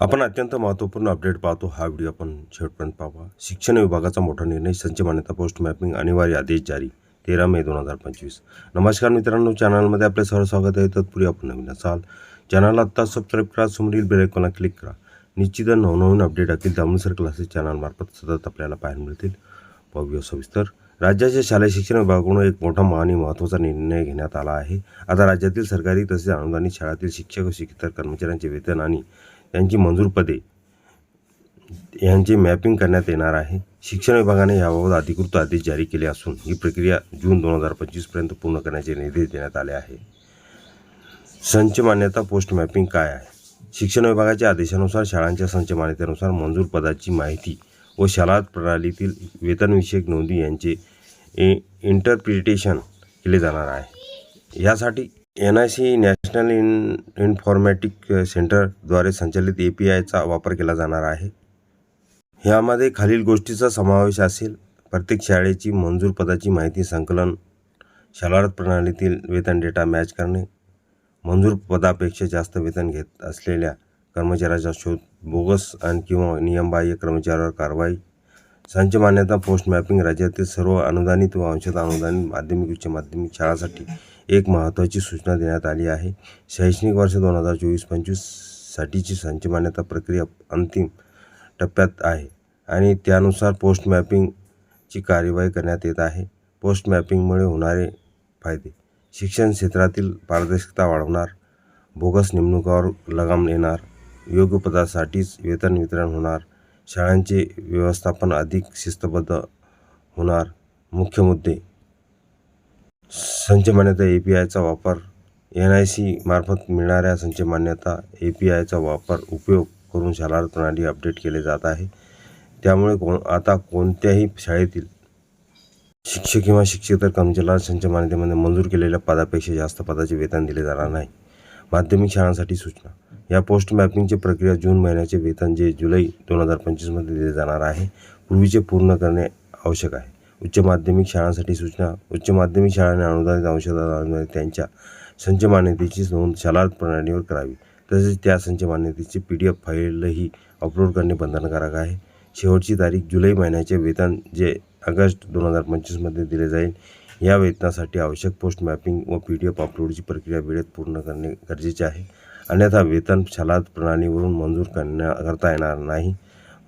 आपण अत्यंत महत्त्वपूर्ण अपडेट पाहतो. हा व्हिडिओ आपण शेवटपर्यंत पाहावा. शिक्षण विभागाचा मोठा निर्णय संच मान्यता पोस्ट मॅपिंग अनिवार्य आदेश जारी तेरा मे दोन हजार पंचवीस. नमस्कार मित्रांनो चॅनलमध्ये आपले सर्व स्वागत आहे. तत्पूर्वी आपण नवीन असाल चॅनलला आत्ता सबस्क्राईब करा समोरील बेलायकॉनला क्लिक करा. निश्चित नवनवीन अपडेट असतील त्यामुळे सर क्लासेस चॅनलमार्फत सतत आपल्याला पाहायला मिळतील. पाहूया सविस्तर. राज्याच्या शालेय शिक्षण विभागाकडून एक मोठा आणि महत्त्वाचा निर्णय घेण्यात आला आहे. आता राज्यातील सरकारी तसेच अनुदानित शाळातील शिक्षक व शिक्षक कर्मचाऱ्यांचे वेतन आणि यांची मंजूर पदे यांचे मॅपिंग करण्यात येणार आहे. शिक्षण विभागाने याबाबत अधिकृत आदेश जारी केले असून ही प्रक्रिया जून दोन हजार पंचवीसपर्यंत पूर्ण करण्याचे निर्देश देण्यात आले आहे. संच मान्यता पोस्ट मॅपिंग काय आहे? शिक्षण विभागाच्या आदेशानुसार शाळांच्या संच मान्यतेनुसार मंजूर पदाची माहिती व शाळा प्रणालीतील वेतनविषयक नोंदी यांचे ए इंटरप्रिटेशन केले जाणार आहे. यासाठी N I C national in informatic सेंटरद्वारे संचालित ए पी आयचा वापर केला जाणार आहे. ह्यामध्ये खालील गोष्टीचा समावेश असेल. प्रत्येक शाळेची मंजूर पदाची माहिती संकलन शालारत प्रणालीतील वेतन डेटा मॅच करणे मंजूर पदापेक्षा जास्त वेतन घेत असलेल्या कर्मचाऱ्याचा शोध बोगस आणि किंवा नियमबाह्य कर्मचाऱ्यावर कारवाई संच मान्यता पोस्ट मॅपिंग राज्यातील सर्व अनुदानित व अंशतः अनुदानित माध्यमिक उच्च माध्यमिक शाळांसाठी एक महत्त्वाची सूचना देण्यात आली आहे. शैक्षणिक वर्ष दोन हजार चोवीस पंचवीससाठीची संच मान्यता प्रक्रिया अंतिम टप्प्यात आहे आणि त्यानुसार पोस्ट मॅपिंगची कार्यवाही करण्यात येत आहे. पोस्ट मॅपिंगमुळे होणारे फायदे. शिक्षण क्षेत्रातील पारदर्शकता वाढवणार बोगस नेमणुकावर लगाम येणार योग्य पदासाठीच वेतन वितरण होणार शाळांचे व्यवस्थापन अधिक शिस्तबद्ध होणार मुख्य मुद्दे संच मान्यता ए पी आयचा वापर एन आय सी मार्फत मिळणाऱ्या संच मान्यता ए पी आयचा वापर उपयोग करून शाळा प्रणाली अपडेट केले जात आहे. त्यामुळे कोण आता कोणत्याही शाळेतील शिक्षक किंवा शिक्षकेतर कर्मचाऱ्याला संच मान्यतेमध्ये मंजूर केलेल्या पदापेक्षा जास्त पदाचे वेतन दिले जाणार नाही. माध्यमिक शाळांसाठी सूचना. या पोस्ट मॅपिंगची प्रक्रिया जून महिन्याचे वेतन जे जुलै दोन हजार पंचवीसमध्ये दिले जाणार आहे पूर्वीचे पूर्ण करणे आवश्यक आहे. उच्च माध्यमिक शाळांसाठी सूचना उच्च माध्यमिक शाळांनी अनुदानित अंशदान त्यांच्या संच मान्यतेची नोंद शालार्थ प्रणालीवर करावी. तसेच त्या संच मान्यतेची पी डी एफ फाईलही अपलोड करणे बंधनकारक आहे. शेवटची तारीख जुलै महिन्याचे वेतन जे ऑगस्ट दोन हजार पंचवीसमध्ये दिले जाईल या वेतनासाठी आवश्यक पोस्ट मॅपिंग व पी डी एफ अपलोडची प्रक्रिया वेळेत पूर्ण करणे गरजेचे आहे. अन्यथा वेतन शाला प्रणालीवरून मंजूर करण्या करता येणार नाही.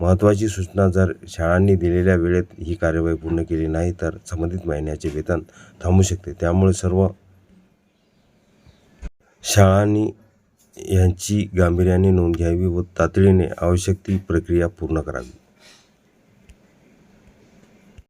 महत्त्वाची सूचना जर शाळांनी दिलेल्या वेळेत ही कार्यवाही पूर्ण केली नाही तर संबंधित महिन्याचे वेतन थांबू शकते. त्यामुळे सर्व शाळांनी यांची गांभीर्याने नोंद घ्यावी व तातडीने आवश्यक ती प्रक्रिया पूर्ण करावी.